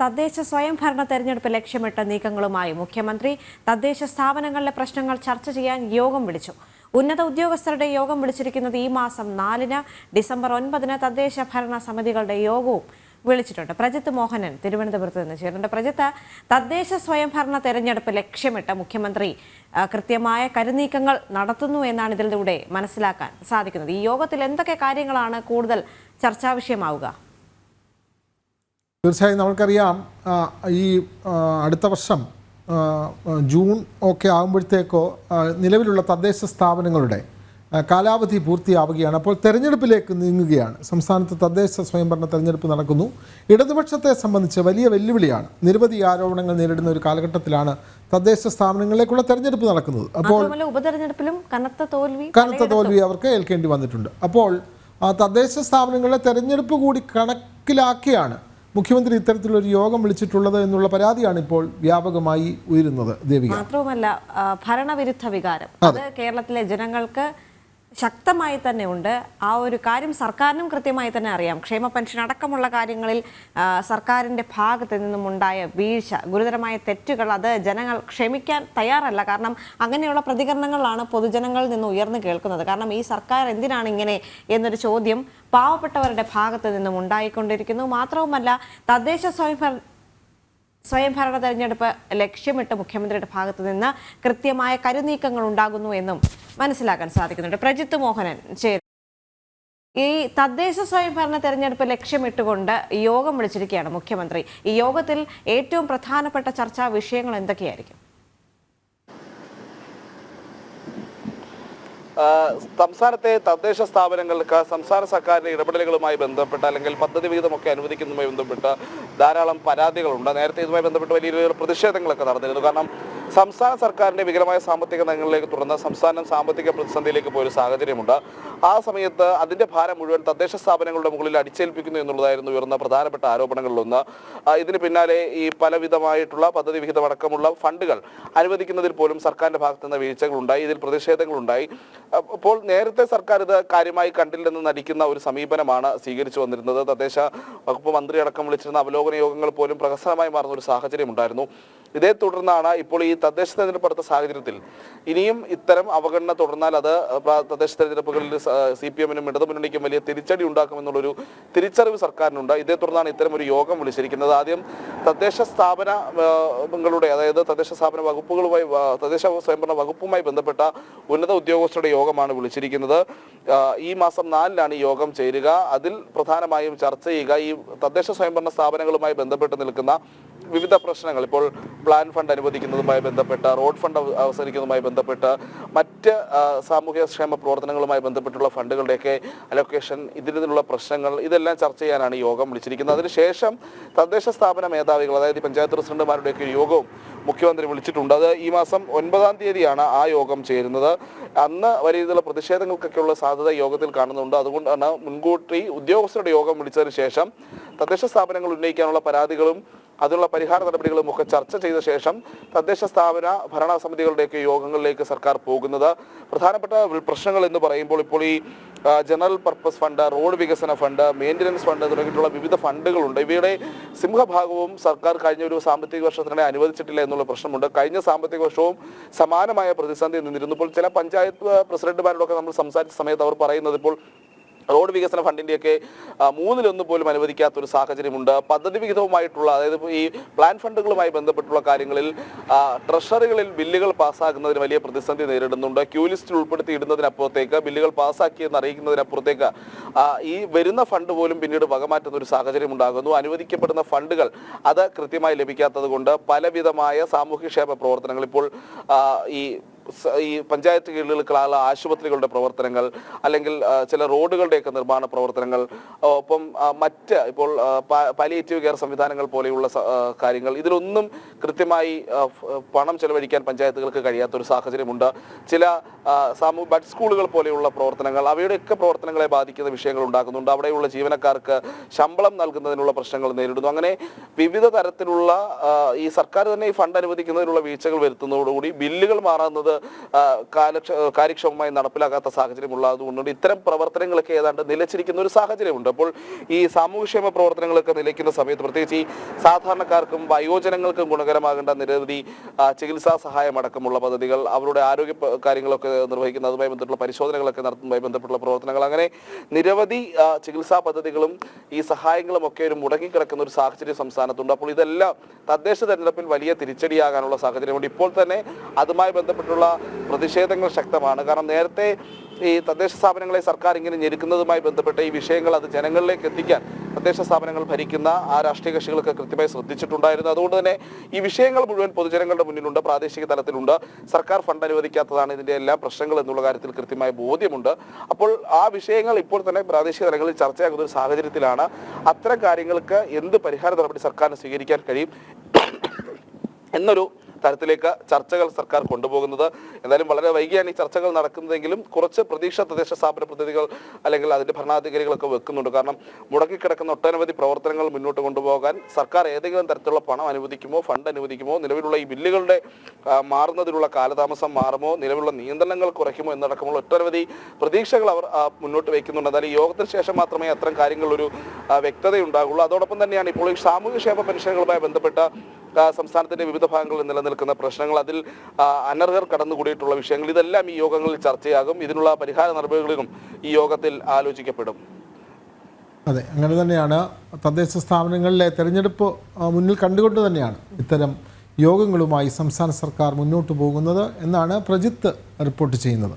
തദ്ദേശ സ്വയംഭരണ തെരഞ്ഞെടുപ്പ് ലക്ഷ്യമിട്ട നീക്കങ്ങളുമായി മുഖ്യമന്ത്രി തദ്ദേശ സ്ഥാപനങ്ങളിലെ പ്രശ്നങ്ങൾ ചർച്ച ചെയ്യാൻ യോഗം വിളിച്ചു. ഉന്നത ഉദ്യോഗസ്ഥരുടെ യോഗം വിളിച്ചിരിക്കുന്നത് ഈ മാസം നാലിന് ഡിസംബർ ഒൻപതിന് തദ്ദേശ ഭരണ സമിതികളുടെ യോഗവും വിളിച്ചിട്ടുണ്ട്. പ്രജിത്ത് മോഹനൻ തിരുവനന്തപുരത്ത് നിന്ന് ചേരുന്നുണ്ട്. പ്രജിത്ത് തദ്ദേശ സ്വയംഭരണ തെരഞ്ഞെടുപ്പ് ലക്ഷ്യമിട്ട മുഖ്യമന്ത്രി കൃത്യമായ കരുനീക്കങ്ങൾ നടത്തുന്നു എന്നാണ് ഇതിലൂടെ മനസ്സിലാക്കാൻ സാധിക്കുന്നത്. ഈ യോഗത്തിൽ എന്തൊക്കെ കാര്യങ്ങളാണ് കൂടുതൽ ചർച്ചാ വിഷയമാവുക തീർച്ചയായും നമുക്കറിയാം ആ, ഈ അടുത്ത വർഷം ജൂൺ ഒക്കെ ആകുമ്പോഴത്തേക്കോ നിലവിലുള്ള തദ്ദേശ സ്ഥാപനങ്ങളുടെ കാലാവധി പൂർത്തിയാവുകയാണ്. അപ്പോൾ തെരഞ്ഞെടുപ്പിലേക്ക് നീങ്ങുകയാണ്. സംസ്ഥാനത്ത് തദ്ദേശ സ്വയംഭരണ തെരഞ്ഞെടുപ്പ് നടക്കുന്നു. ഇടതുപക്ഷത്തെ സംബന്ധിച്ച് വലിയ വെല്ലുവിളിയാണ്. നിരവധി ആരോപണങ്ങൾ നേരിടുന്ന ഒരു കാലഘട്ടത്തിലാണ് തദ്ദേശ സ്ഥാപനങ്ങളിലേക്കുള്ള തെരഞ്ഞെടുപ്പ് നടക്കുന്നത്. അപ്പോൾ ഉപതെരഞ്ഞെടുപ്പിലും കനത്ത തോൽവി കനത്ത തോൽവി അവർക്ക് ഏൽക്കേണ്ടി വന്നിട്ടുണ്ട്. അപ്പോൾ ആ, തദ്ദേശ സ്ഥാപനങ്ങളിലെ തെരഞ്ഞെടുപ്പ് കൂടി കണക്കിലാക്കിയാണ് മുഖ്യമന്ത്രി ഇത്തരത്തിലൊരു യോഗം വിളിച്ചിട്ടുള്ളത് എന്നുള്ള പരാതിയാണ് ഇപ്പോൾ വ്യാപകമായി ഉയരുന്നത്. ദേവിക. മാത്രവുമല്ല ഭരണവിരുദ്ധ വികാരം. അത് കേരളത്തിലെ ജനങ്ങൾക്ക് ശക്തമായി തന്നെ ഉണ്ട്. ആ ഒരു കാര്യം സർക്കാരിനും കൃത്യമായി തന്നെ അറിയാം. ക്ഷേമ പെൻഷൻ അടക്കമുള്ള കാര്യങ്ങളിൽ സർക്കാരിന്റെ ഭാഗത്ത് നിന്നും ഉണ്ടായ വീഴ്ച ഗുരുതരമായ തെറ്റുകൾ അത് ജനങ്ങൾ ക്ഷമിക്കാൻ തയ്യാറല്ല. കാരണം അങ്ങനെയുള്ള പ്രതികരണങ്ങളാണ് പൊതുജനങ്ങളിൽ നിന്ന് ഉയർന്നു കേൾക്കുന്നത്. കാരണം ഈ സർക്കാർ എന്തിനാണ് ഇങ്ങനെ എന്നൊരു ചോദ്യം പാവപ്പെട്ടവരുടെ ഭാഗത്ത് നിന്നും ഉണ്ടായിക്കൊണ്ടിരിക്കുന്നു. മാത്രവുമല്ല തദ്ദേശ സ്വയംഭരണ സ്വയംഭരണ തെരഞ്ഞെടുപ്പ് ലക്ഷ്യമിട്ട് മുഖ്യമന്ത്രിയുടെ ഭാഗത്തു നിന്ന് കൃത്യമായ കരുനീക്കങ്ങൾ ഉണ്ടാകുന്നു എന്നും മനസ്സിലാക്കാൻ സാധിക്കുന്നുണ്ട്. പ്രജിത്ത് മോഹനൻ ചേരും ഈ തദ്ദേശ സ്വയംഭരണ തെരഞ്ഞെടുപ്പ് ലക്ഷ്യമിട്ടുകൊണ്ട് യോഗം വിളിച്ചിരിക്കുകയാണ് മുഖ്യമന്ത്രി. ഈ യോഗത്തിൽ ഏറ്റവും പ്രധാനപ്പെട്ട ചർച്ചാ വിഷയങ്ങൾ എന്തൊക്കെയായിരിക്കും? സംസ്ഥാനത്തെ തദ്ദേശ സ്ഥാപനങ്ങൾക്ക് സംസ്ഥാന സർക്കാരിന്റെ ഇടപെടലുകളുമായി ബന്ധപ്പെട്ട് അല്ലെങ്കിൽ പദ്ധതി വിഹിതമൊക്കെ അനുവദിക്കുന്നതുമായി ബന്ധപ്പെട്ട് ധാരാളം പരാതികളുണ്ട്. നേരത്തെ ഇതുമായി ബന്ധപ്പെട്ട് വലിയ രീതിയിലുള്ള പ്രതിഷേധങ്ങളൊക്കെ നടന്നിരുന്നു. കാരണം സംസ്ഥാന സർക്കാരിന്റെ വികലമായ സാമ്പത്തിക നയങ്ങളിലേക്ക് തുടർന്ന് സംസ്ഥാനം സാമ്പത്തിക പ്രതിസന്ധിയിലേക്ക് പോയൊരു സാഹചര്യമുണ്ട്. ആ സമയത്ത് അതിന്റെ ഭാരം മുഴുവൻ തദ്ദേശ സ്ഥാപനങ്ങളുടെ മുകളിൽ അടിച്ചേൽപ്പിക്കുന്നു എന്നുള്ളതായിരുന്നു ഉയർന്ന പ്രധാനപ്പെട്ട ആരോപണങ്ങളിലൊന്ന്. ഇതിന് പിന്നാലെ ഈ പലവിധമായിട്ടുള്ള പദ്ധതി വിഹിതമടക്കമുള്ള ഫണ്ടുകൾ അനുവദിക്കുന്നതിൽ പോലും സർക്കാരിന്റെ ഭാഗത്തു നിന്ന് വീഴ്ചകളുണ്ടായി ഇതിൽ പ്രതിഷേധങ്ങളുണ്ടായി. അപ്പോൾ നേരത്തെ സർക്കാർ ഇത് കാര്യമായി കണ്ടില്ലെന്ന് നടിക്കുന്ന ഒരു സമീപനമാണ് സ്വീകരിച്ചു വന്നിരുന്നത്. തദ്ദേശ വകുപ്പ് മന്ത്രി അടക്കം വിളിച്ചിരുന്ന അവലോകന യോഗങ്ങൾ പോലും പ്രഹസനമായി മാറുന്ന ഒരു സാഹചര്യം ഉണ്ടായിരുന്നു ഇതേ തുടർന്നാണ് ഇപ്പോൾ ഈ തദ്ദേശ തെരഞ്ഞെടുപ്പ് അടുത്ത സാഹചര്യത്തിൽ ഇനിയും ഇത്തരം അവഗണന തുടർന്നാൽ അത് തദ്ദേശ തെരഞ്ഞെടുപ്പുകളിൽ സി പി എമ്മിനും ഇടതുമുന്നണിക്കും വലിയ തിരിച്ചടി ഉണ്ടാക്കുമെന്നുള്ളൊരു തിരിച്ചറിവ് സർക്കാരിനുണ്ട്. ഇതേ തുടർന്നാണ് ഇത്തരം ഒരു യോഗം വിളിച്ചിരിക്കുന്നത്. ആദ്യം തദ്ദേശ സ്ഥാപനങ്ങളുടെ അതായത് തദ്ദേശ സ്ഥാപന വകുപ്പുകളുമായി തദ്ദേശ സ്വയംഭരണ വകുപ്പുമായി ബന്ധപ്പെട്ട ഉന്നത ഉദ്യോഗസ്ഥരുടെ യോഗമാണ് വിളിച്ചിരിക്കുന്നത്. ഈ മാസം നാലിലാണ് ഈ യോഗം ചേരുക. അതിൽ പ്രധാനമായും ചർച്ച ചെയ്യുക ഈ തദ്ദേശ സ്വയംഭരണ സ്ഥാപനങ്ങളുമായി ബന്ധപ്പെട്ട് നിൽക്കുന്ന വിവിധ പ്രശ്നങ്ങൾ. ഇപ്പോൾ പ്ലാൻ ഫണ്ട് അനുവദിക്കുന്നതുമായി ബന്ധപ്പെട്ട റോഡ് ഫണ്ട് അവ- അവസാനിക്കുന്നതുമായി ബന്ധപ്പെട്ട മറ്റ് സാമൂഹ്യ ക്ഷേമ പ്രവർത്തനങ്ങളുമായി ബന്ധപ്പെട്ടുള്ള ഫണ്ടുകളുടെയൊക്കെ അലൊക്കേഷൻ ഇതിനുള്ള പ്രശ്നങ്ങൾ ഇതെല്ലാം ചർച്ച ചെയ്യാനാണ് യോഗം വിളിച്ചിരിക്കുന്നത്. അതിനുശേഷം തദ്ദേശ സ്ഥാപന മേധാവികൾ അതായത് പഞ്ചായത്ത് പ്രസിഡന്റുമാരുടെയൊക്കെ യോഗവും മുഖ്യമന്ത്രി വിളിച്ചിട്ടുണ്ട്. അത് ഈ മാസം ഒൻപതാം തീയതിയാണ് ആ യോഗം ചേരുന്നത്. അന്ന് വലിയ രീതിയിലുള്ള പ്രതിഷേധങ്ങൾക്കൊക്കെയുള്ള സാധ്യത യോഗത്തിൽ കാണുന്നുണ്ട്. അതുകൊണ്ടാണ് മുൻകൂട്ടി ഉദ്യോഗസ്ഥരുടെ യോഗം വിളിച്ചതിന് ശേഷം തദ്ദേശ സ്ഥാപനങ്ങൾ ഉന്നയിക്കാനുള്ള പരാതികളും അതിനുള്ള പരിഹാര നടപടികളും ഒക്കെ ചർച്ച ചെയ്ത ശേഷം തദ്ദേശ സ്ഥാപന ഭരണ സമിതികളുടെയൊക്കെ യോഗങ്ങളിലേക്ക് സർക്കാർ പോകുന്നത്. പ്രധാനപ്പെട്ട പ്രശ്നങ്ങൾ എന്ന് പറയുമ്പോൾ ഇപ്പോൾ ഈ ജനറൽ പർപ്പസ് ഫണ്ട് റോഡ് വികസന ഫണ്ട് മെയിന്റനൻസ് ഫണ്ട് തുടങ്ങിയിട്ടുള്ള വിവിധ ഫണ്ടുകളുണ്ട്. ഇവയുടെ സിംഹഭാഗവും സർക്കാർ കഴിഞ്ഞ ഒരു സാമ്പത്തിക വർഷത്തിനിടെ അനുവദിച്ചിട്ടില്ല എന്നുള്ള പ്രശ്നമുണ്ട്. കഴിഞ്ഞ സാമ്പത്തിക വർഷവും സമാനമായ പ്രതിസന്ധി നിന്നിരുന്നു. ഇപ്പോൾ ചില പഞ്ചായത്ത് പ്രസിഡന്റുമാരോടൊക്കെ നമ്മൾ സംസാരിച്ച സമയത്ത് അവർ പറയുന്നത് ഇപ്പോൾ റോഡ് വികസന ഫണ്ടിന്റെയൊക്കെ മൂന്നിലൊന്നും പോലും അനുവദിക്കാത്ത ഒരു സാഹചര്യമുണ്ട്. പദ്ധതി വിഹിതവുമായിട്ടുള്ള അതായത് ഈ പ്ലാൻ ഫണ്ടുകളുമായി ബന്ധപ്പെട്ടുള്ള കാര്യങ്ങളിൽ ട്രഷറികളിൽ ബില്ലുകൾ പാസ്സാക്കുന്നതിന് വലിയ പ്രതിസന്ധി നേരിടുന്നുണ്ട്. ക്യൂ ലിസ്റ്റിൽ ഉൾപ്പെടുത്തിയിടുന്നതിനപ്പുറത്തേക്ക് ബില്ലുകൾ പാസ്സാക്കിയെന്ന് അറിയിക്കുന്നതിനപ്പുറത്തേക്ക് ഈ വരുന്ന ഫണ്ട് പോലും പിന്നീട് വകമാറ്റുന്ന ഒരു സാഹചര്യം ഉണ്ടാകുന്നു അനുവദിക്കപ്പെടുന്ന ഫണ്ടുകൾ അത് കൃത്യമായി ലഭിക്കാത്തത് കൊണ്ട് പലവിധമായ സാമൂഹ്യക്ഷേമ പ്രവർത്തനങ്ങൾ ഇപ്പോൾ ഈ ഈ പഞ്ചായത്ത് കീഴിലുള്ള ആശുപത്രികളുടെ പ്രവർത്തനങ്ങൾ അല്ലെങ്കിൽ ചില റോഡുകളുടെയൊക്കെ നിർമ്മാണ പ്രവർത്തനങ്ങൾ ഒപ്പം മറ്റ് ഇപ്പോൾ പാലിയേറ്റീവ് കെയർ സംവിധാനങ്ങൾ പോലെയുള്ള കാര്യങ്ങൾ. ഇതിലൊന്നും കൃത്യമായി പണം ചെലവഴിക്കാൻ പഞ്ചായത്തുകൾക്ക് കഴിയാത്ത ഒരു സാഹചര്യമുണ്ട്. ചില സാമൂഹ്യ ബഡ് സ്കൂളുകൾ പോലെയുള്ള പ്രവർത്തനങ്ങൾ അവയുടെയൊക്കെ പ്രവർത്തനങ്ങളെ ബാധിക്കുന്ന വിഷയങ്ങൾ ഉണ്ടാക്കുന്നുണ്ട് അവിടെയുള്ള ജീവനക്കാർക്ക് ശമ്പളം നൽകുന്നതിനുള്ള പ്രശ്നങ്ങൾ നേരിടുന്നു. അങ്ങനെ വിവിധ തരത്തിലുള്ള ഈ സർക്കാർ തന്നെ ഈ ഫണ്ട് അനുവദിക്കുന്നതിനുള്ള വീഴ്ചകൾ വരുത്തുന്നതോടുകൂടി ബില്ലുകൾ മാറുന്നത് കാര്യക്ഷമമായി നടപ്പിലാക്കാത്ത സാഹചര്യം ഉള്ളതുകൊണ്ട് ഇത്തരം പ്രവർത്തനങ്ങളൊക്കെ ഏതാണ്ട് നിലച്ചിരിക്കുന്ന ഒരു സാഹചര്യമുണ്ട്. അപ്പോൾ ഈ സാമൂഹ്യക്ഷേമ പ്രവർത്തനങ്ങളൊക്കെ നിലയ്ക്കുന്ന സമയത്ത് പ്രത്യേകിച്ച് ഈ സാധാരണക്കാർക്കും വയോജനങ്ങൾക്കും ഗുണകരമാകേണ്ട നിരവധി ചികിത്സാ സഹായം അടക്കമുള്ള പദ്ധതികൾ അവരുടെ ആരോഗ്യ കാര്യങ്ങളൊക്കെ നിർവഹിക്കുന്ന അതുമായി ബന്ധപ്പെട്ടുള്ള പരിശോധനകളൊക്കെ നടത്തുന്നതുമായി ബന്ധപ്പെട്ടുള്ള പ്രവർത്തനങ്ങൾ അങ്ങനെ നിരവധി ചികിത്സാ പദ്ധതികളും ഈ സഹായങ്ങളും ഒക്കെ ഒരു മുടങ്ങിക്കിടക്കുന്ന ഒരു സാഹചര്യം സംസ്ഥാനത്തുണ്ട്. അപ്പോൾ ഇതെല്ലാം തദ്ദേശ തെരഞ്ഞെടുപ്പിൽ വലിയ തിരിച്ചടിയാകാനുള്ള സാഹചര്യമുണ്ട്. ഇപ്പോൾ തന്നെ അതുമായി ബന്ധപ്പെട്ടുള്ള പ്രതിഷേധങ്ങൾ ശക്തമാണ്. കാരണം നേരത്തെ ഈ തദ്ദേശ സ്ഥാപനങ്ങളെ സർക്കാർ ഇങ്ങനെ ഞെരുക്കുന്നതുമായി ബന്ധപ്പെട്ട ഈ വിഷയങ്ങൾ അത് ജനങ്ങളിലേക്ക് എത്തിക്കാൻ തദ്ദേശ സ്ഥാപനങ്ങൾ ഭരിക്കുന്ന ആ രാഷ്ട്രീയ കക്ഷികളൊക്കെ കൃത്യമായി ശ്രദ്ധിച്ചിട്ടുണ്ടായിരുന്നു. അതുകൊണ്ട് തന്നെ ഈ വിഷയങ്ങൾ മുഴുവൻ പൊതുജനങ്ങളുടെ മുന്നിലുണ്ട് പ്രാദേശിക തലത്തിലുണ്ട്. സർക്കാർ ഫണ്ട് അനുവദിക്കാത്തതാണ് ഇതിന്റെ എല്ലാ പ്രശ്നങ്ങൾ എന്നുള്ള കാര്യത്തിൽ കൃത്യമായ ബോധ്യമുണ്ട്. അപ്പോൾ ആ വിഷയങ്ങൾ ഇപ്പോൾ തന്നെ പ്രാദേശിക തലങ്ങളിൽ ചർച്ചയാകുന്ന ഒരു സാഹചര്യത്തിലാണ്. അത്തരം കാര്യങ്ങൾക്ക് എന്ത് പരിഹാര നടപടി സർക്കാരിന് സ്വീകരിക്കാൻ കഴിയും? എന്നൊരു തരത്തിലേക്ക് ചർച്ചകൾ സർക്കാർ കൊണ്ടുപോകുന്നത്. എന്തായാലും വളരെ വൈകിയാണ് ഈ ചർച്ചകൾ നടക്കുന്നതെങ്കിലും കുറച്ച് പ്രതീക്ഷ തദ്ദേശ സ്ഥാപന പ്രതിനിധികൾ അല്ലെങ്കിൽ അതിന്റെ ഭരണാധികാരികളൊക്കെ വെക്കുന്നുണ്ട്. കാരണം മുടക്കിക്കിടക്കുന്ന ഒട്ടനവധി പ്രവർത്തനങ്ങൾ മുന്നോട്ട് കൊണ്ടുപോകാൻ സർക്കാർ ഏതെങ്കിലും തരത്തിലുള്ള പണം അനുവദിക്കുമോ ഫണ്ട് അനുവദിക്കുമോ നിലവിലുള്ള ഈ ബില്ലുകളുടെ മാറുന്നതിനുള്ള കാലതാമസം മാറുമോ നിലവിലുള്ള നിയന്ത്രണങ്ങൾ കുറയ്ക്കുമോ എന്നടക്കമുള്ള ഒട്ടനവധി പ്രതീക്ഷകൾ അവർ മുന്നോട്ട് വയ്ക്കുന്നുണ്ട് എന്നാലും യോഗത്തിന് ശേഷം മാത്രമേ അത്തരം ആ, വ്യക്തതയുണ്ടാകുള്ളൂ. അതോടൊപ്പം തന്നെയാണ് ഇപ്പോൾ ഈ സാമൂഹ്യക്ഷേമ പെൻഷനുകളുമായി ബന്ധപ്പെട്ട സംസ്ഥാനത്തിന്റെ വിവിധ ഭാഗങ്ങളിൽ നിലനിൽക്കുന്ന പ്രശ്നങ്ങൾ അതിൽ അനർഹർ കടന്നുകൂടിയിട്ടുള്ള വിഷയങ്ങൾ. ഇതെല്ലാം ഈ യോഗങ്ങളിൽ ചർച്ചയാകും. ഇതിനുള്ള പരിഹാര നടപടികളും ഈ യോഗത്തിൽ ആലോചിക്കപ്പെടും. അതെ അങ്ങനെ തന്നെയാണ്. തദ്ദേശ സ്ഥാപനങ്ങളിലെ തെരഞ്ഞെടുപ്പ് മുന്നിൽ കണ്ടുകൊണ്ട് തന്നെയാണ് ഇത്തരം യോഗങ്ങളുമായി സംസ്ഥാന സർക്കാർ മുന്നോട്ട് പോകുന്നത് എന്നാണ് പ്രജിത്ത് റിപ്പോർട്ട് ചെയ്യുന്നത്.